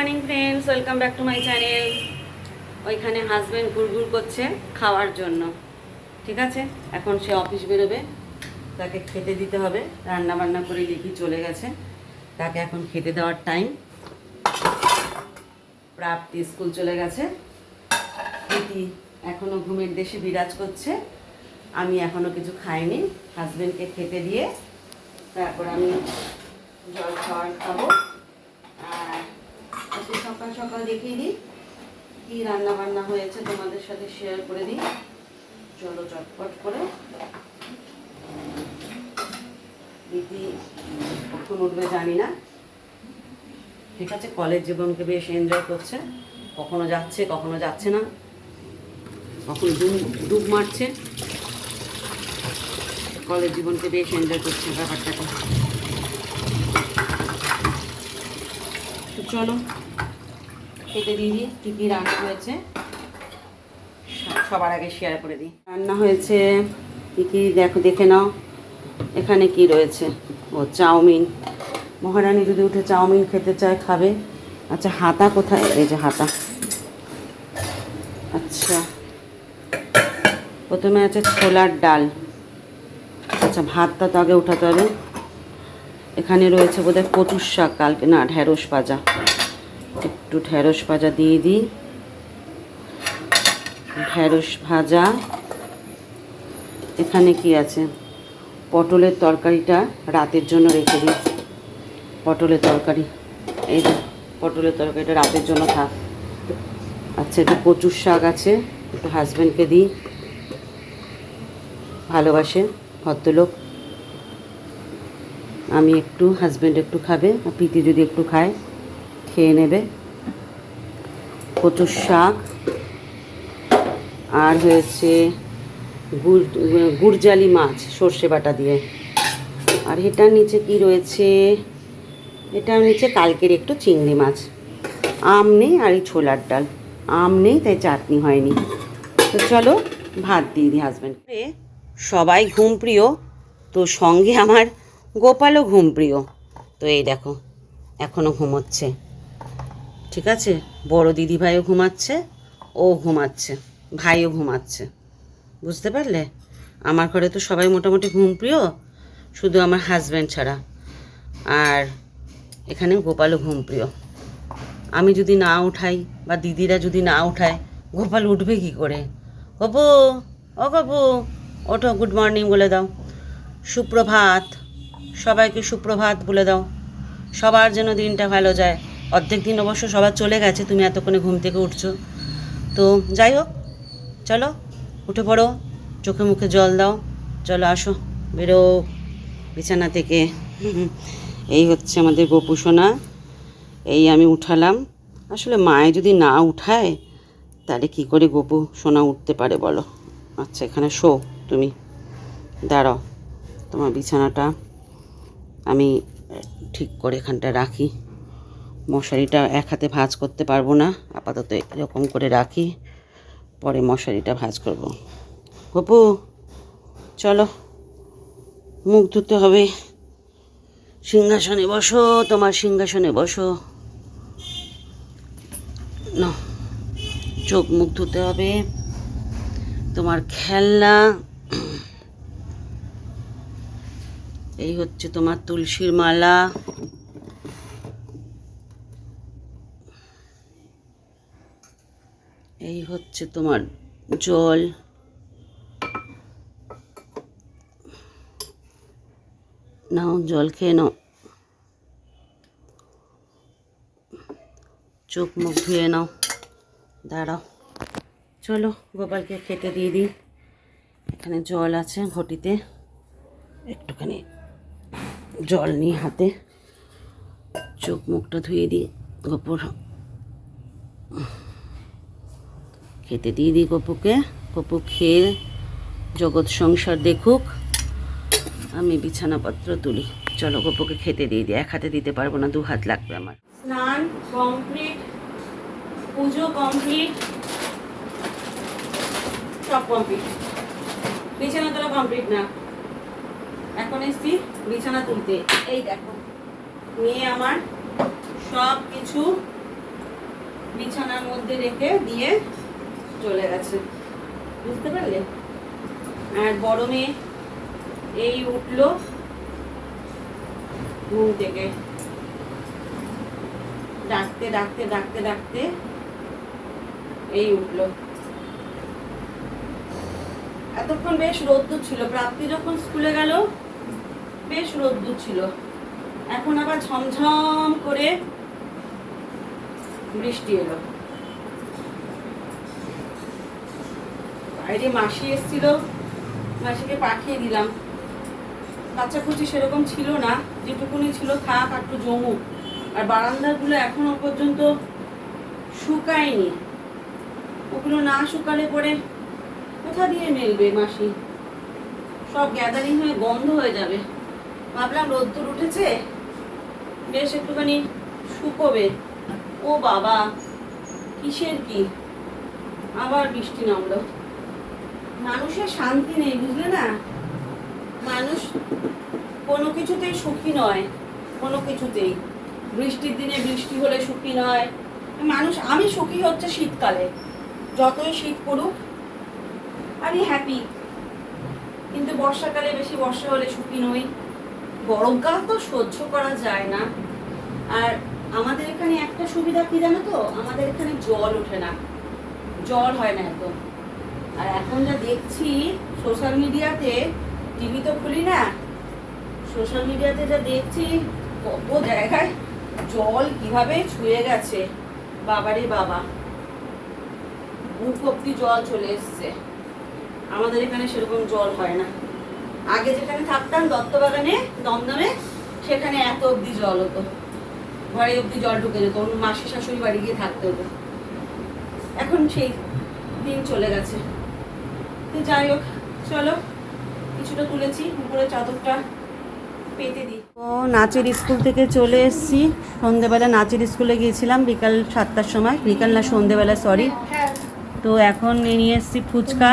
Morning friends welcome back to my channel ওইখানে husband ঘুরঘুর করছে খাওয়ার জন্য। ঠিক আছে? এখন সে অফিস বেরোবে। তাকে খেতে দিতে হবে। রান্না বান্না করে লিখি চলে গেছে। তাকে এখন খেতে দেওয়ার টাইম প্রাপ্তি স্কুল চলে গেছে। প্রীতি এখনও ঘুমের দেশে বিরাজ করছে। আমি এখনও কিছু খাইনি। হাজবেন্ডকে খেতে দিয়ে তারপর আমি জল খাওয়ার খাব। সকাল সকাল দেখিয়ে দিই কি রান্না বান্না হয়েছে তোমাদের সাথে শেয়ার করে দিই। চলো চটপট করে। দিদি কখন উঠবে জানি না। ঠিক আছে কলেজ জীবনকে বেশ এনজয় করছে। কখনো যাচ্ছে কখনো যাচ্ছে না। কখনো ডুব ডুব মারছে। কলেজ জীবনকে বেশ এনজয় করছে ব্যাপারটাকে। চলো খেতে দিয়ে দিই, কী কী রান্না হয়েছে। সবার আগে শেয়ার করে দিই। রান্না হয়েছে, কী কী, দেখো, দেখে নাও। এখানে কি রয়েছে? ও, চাউমিন। মহারানী যদি উঠে চাউমিন খেতে চায়, খাবে। আচ্ছা হাতা কোথায়? এই যে হাতা। আচ্ছা। প্রথমে আছে ছোলার ডাল। আচ্ছা ভাতটা তো আগে উঠাতে হবে। এখানে রয়েছে বোধহয় কচুর শাক, কালকে না ঢ্যাঁড়স ভাজা। একটু ঢ্যাঁড়স ভাজা দিয়ে দিই। ঢ্যাঁড়স ভাজা। এখানে কি আছে? পটলের তরকারিটা রাতের জন্য রেখে দিই। পটলের তরকারি। এই পটলের তরকারিটা রাতের জন্য থাক। আচ্ছা একটু কচুর শাক আছে, একটু হাজব্যান্ডকে দিই। ভালোবাসে, ভদ্রলোক। আমি একটু হাজব্যান্ড একটু খাবে, আর প্রীতি যদি একটু খায়, খেয়ে নেবে। কচুর শাক। আর হয়েছে গুড়, গুড়জালি মাছ, সর্ষে বাটা দিয়ে। আর এটার নিচে কি রয়েছে? এটার নিচে কালকের একটু চিংড়ি মাছ। আম নেই আর এই ছোলার ডাল। আম নেই, তাই চাটনি হয়নি। তো চলো ভাত দিয়ে দিই হাজব্যান্ডকে সবাই ঘুম প্রিয়? তো সঙ্গে আমার গোপালও ঘুম প্রিয়। তো এই দেখো এখনও ঘুমোচ্ছে। ঠিক আছে? বড় দিদি ভাইও ঘুমাচ্ছে, ও ঘুমাচ্ছে, ভাইও ঘুমাচ্ছে। বুঝতে পারলে? আমার ঘরে তো সবাই মোটামুটি ঘুম প্রিয়, শুধু আমার হাজব্যান্ড ছাড়া। আর এখানে গোপালও ঘুম প্রিয়। আমি যদি না উঠাই বা দিদিরা যদি না উঠায়, গোপাল উঠবে কি করে? গপু, ও গপু, ওঠো গুড মর্নিং বলে দাও। সুপ্রভাত, সবাইকে সুপ্রভাত বলে দাও। সবার যেন দিনটা ভালো যায়। অর্ধেক দিন অবশ্য সবার চলে গেছে, তুমি এতক্ষণে ঘুম থেকে উঠছো। তো যাই হোক, চলো, উঠে পড়ো, চোখে মুখে জল দাও, চলো আসো, বেরো, বিছানা থেকে। এই হচ্ছে আমাদের গোপু সোনা এই আমি উঠালাম। আসলে মায়ে যদি না উঠায়, তাহলে কি করে গোপু সোনা উঠতে পারে বলো? আচ্ছা এখানে শো, তুমি। দাঁড়াও, তোমার বিছানাটা আমি ঠিক করে এখানটা রাখি। মশারিটা এক হাতে ভাঁজ করতে পারব না, আপাতত এরকম করে রাখি, পরে মশারিটা ভাঁজ করব। গপু, চলো, মুখ ধুতে হবে। সিংহাসনে বসো, তোমার সিংহাসনে বসো। না চোখ মুখ ধুতে হবে। তোমার খেলনা, এই হচ্ছে তোমার তুলসীর মালা। এই হচ্ছে তোমার জল। নাও, জল খেয়ে নাও। চোখ মুখ ধুয়ে নাও। দাঁড়াও। চলো, গোপালকে খেতে দিয়ে দিই। এখানে জল আছে ঘটিতে। একটুখানি জল নিই হাতে চোখ মুখটা ধুয়ে দিই গোপুর খেতে দিয়ে দিই কপুকে। কপু খেয়ে জগৎ সংসার দেখুক। আমি বিছানাপত্র তুলি। চলো গপুকে খেতে দিয়ে দিই। এক হাতে দিতে পারব না, দু হাত লাগবে আমার। স্নান কমপ্লিট, পুজো কমপ্লিট, সব কমপ্লিট। বিছানা তোলা কমপ্লিট না। এখন এসছি বিছানা তুলতে। এই দেখো মেয়ে আমার সব কিছু বিছানার মধ্যে রেখে দিয়ে চলে গেছে। বুঝতে পারলে? আর বড় মেয়ে এই উঠল ঘুম থেকে। ডাকতে ডাকতে ডাকতে ডাকতে এই উঠল। এতক্ষণ বেশ রোদ্দুর ছিল। প্রাপ্তি যখন স্কুলে গেল, বেশ রোদ্দুর ছিল। এখন আবার ঝমঝম করে বৃষ্টি এলো। বাইরে মাসি এসেছিল, মাসিকে পাঠিয়ে দিলাম। কাচাকুচি সেরকম ছিল না, যেটুকুনি ছিল থাক আর একটু জমুক। আর বারান্দাগুলো এখনও পর্যন্ত শুকায়নি। ওগুলো না শুকালে পরে কোথা দিয়ে মেলবে মাসি? সব গ্যাদারিং হয়ে গন্ধ হয়ে যাবে। ভাবলাম রোদ্দুর উঠেছে, বেশ একটুখানি শুকোবে। ও বাবা, কিসের কি? আবার বৃষ্টি নামলো। মানুষের শান্তি নেই, বুঝলে না? মানুষ কোনো কিছুতেই সুখী নয়, কোনো কিছুতেই। বৃষ্টির দিনে বৃষ্টি হলে সুখী নয়। মানুষ, আমি সুখী হচ্ছে শীতকালে। যতই শীত পড়ুক, আমি হ্যাপি কিন্তু বর্ষাকালে বেশি বর্ষা হলে সুখী নই। গরমকাল তো সহ্য করা যায় না। আর আমাদের এখানে একটা সুবিধা কি জানো তো? আমাদের এখানে জল ওঠে না। জল হয় না এত আর এখন যা দেখছি সোশ্যাল মিডিয়াতে টিভি তো খুলি না সোশ্যাল মিডিয়াতে যা দেখছি, কত জায়গায় জল কীভাবে ছুঁয়ে গেছে, বাবারে বাবা। মুখ অব্দি জল চলে এসছে। আমাদের এখানে সেরকম জল হয় না। আগে যেখানে থাকতাম, দত্তবাগানে, দমদমে, সেখানে এত অব্দি জল হতো। ঘরে অব্দি জল ঢুকে যেত মাসি শাশুড়ি বাড়ি গিয়ে থাকতে হতো। এখন সেই দিন চলে গেছে। তো যাই হোক, চলো, কিছুটা তুলেছি, উপরে চাদরটা ও, নাচের স্কুল থেকে চলে এসেছি। সন্ধেবেলা নাচের স্কুলে গিয়েছিলাম, বিকাল সাতটার সময়। বিকাল না, সন্ধেবেলা সরি তো এখন নিয়ে এসেছি ফুচকা।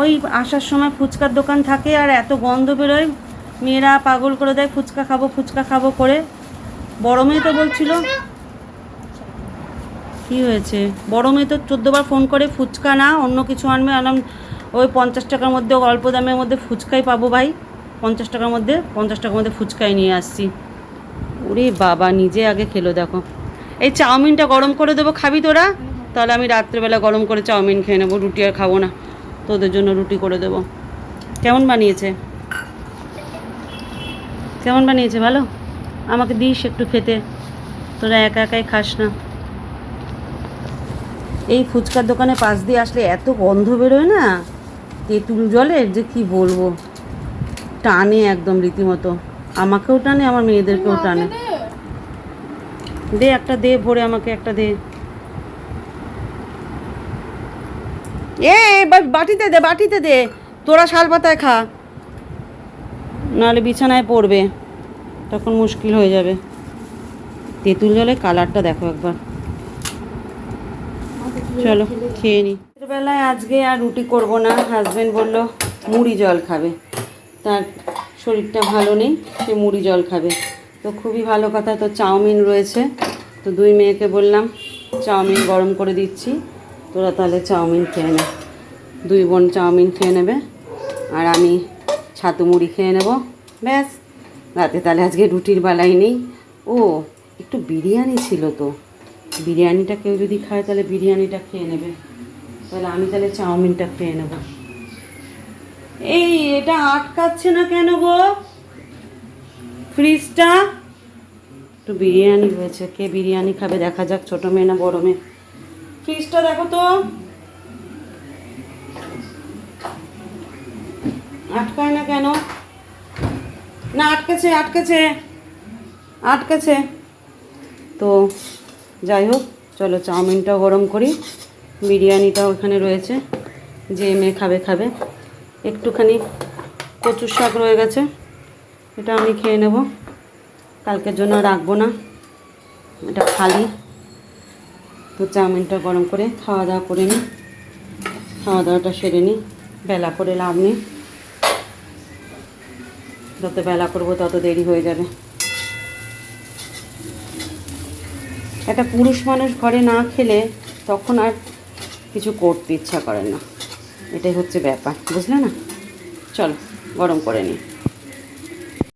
ওই আসার সময় ফুচকার দোকান থাকে আর এত গন্ধ বেরোয়। মেয়েরা পাগল করে দেয়, ফুচকা খাব ফুচকা খাব করে। বড় মেয়ে তো বলছিল কি হয়েছে? বড় মেয়ে তো চোদ্দোবার ফোন করে, ফুচকা না, অন্য কিছু আনবে আনলাম ওই পঞ্চাশ টাকার মধ্যে, অল্প দামের মধ্যে ফুচকাই পাবো ভাই। পঞ্চাশ টাকার মধ্যে, পঞ্চাশ টাকার মধ্যে ফুচকাই নিয়ে আসছি। ওরে বাবা, নিজে আগে খেলো দেখো। এই চাউমিনটা গরম করে দেবো, খাবি তোরা? তাহলে আমি রাত্রেবেলা গরম করে চাউমিন খেয়ে নেব, রুটি আর খাব না। তোদের জন্য রুটি করে দেবো। কেমন বানিয়েছে? কেমন বানিয়েছে ভালো? আমাকে দিস একটু খেতে। তোরা একা একাই খাস না। এই ফুচকার দোকানে পাশ দিয়ে আসলে এত গন্ধ বেরোয় না? তেঁতুল জলের যে কি বলব? টানে একদম রীতিমতো। আমাকেও টানে আমার মেয়েদেরকেও টানে। দে। একটা দে ভরে আমাকে একটা দে। এ বাটিতে দে বাটিতে দে। তোরা শাল পাতায় খা। নাহলে বিছানায় পড়বে। তখন মুশকিল হয়ে যাবে। তেঁতুল জলের কালারটা দেখো একবার। চলো, খেয়ে নি। বেলায় আজকে আর রুটি করব না। হাজব্যান্ড বলল, মুড়ি জল খাবে। তার শরীরটা ভালো নেই, সে মুড়ি জল খাবে। তো খুবই ভালো কথা, তো চাউমিন রয়েছে। তো দুই মেয়েকে বললাম, চাউমিন গরম করে দিচ্ছি, তোরা তাহলে চাউমিন খেয়ে নে। দুই বোন চাউমিন খেয়ে নেবে, আর আমি ছাতু মুড়ি খেয়ে নেব। ব্যাস, রাতে তাহলে আজকে রুটির বেলাই নেই। ও, একটু বিরিয়ানি ছিল তো। বিরিয়ানিটা কেউ যদি খায়, তাহলে বিরিয়ানিটা খেয়ে নেবে। তাহলে আমি তাহলে চাউমিনটা খেয়ে নেব। এই, এটা আটকাচ্ছে না কেন গো? ফ্রিজটা? একটু বিরিয়ানি হয়েছে। কে বিরিয়ানি খাবে? দেখা যাক, ছোটো মেয়ে না বড় মেয়ে? ফ্রিজটা দেখো তো। আটকায় না কেন? না, আটকেছে আটকেছে। আটকেছে। তো যাই হোক, চলো চাউমিনটাও গরম করি। বিরিয়ানিটাও এখানে রয়েছে, যে মেয়ে খাবে খাবে। একটুখানি কচুর শাক রয়ে গেছে, এটা আমি খেয়ে নেব। কালকের জন্য রাখব না, এটা খালি। তো চাউমিনটা গরম করে খাওয়া দাওয়া করে নিই খাওয়া দাওয়াটা সেরে নিই বেলা করে লাভ নেই। যত বেলা করব তত দেরি হয়ে যাবে। একটা পুরুষ মানুষ ঘরে না খেলে তখন আর কিছু করতে ইচ্ছা করে না। এটাই হচ্ছে ব্যাপার, বুঝলে না? চলো, গরম করে নিই।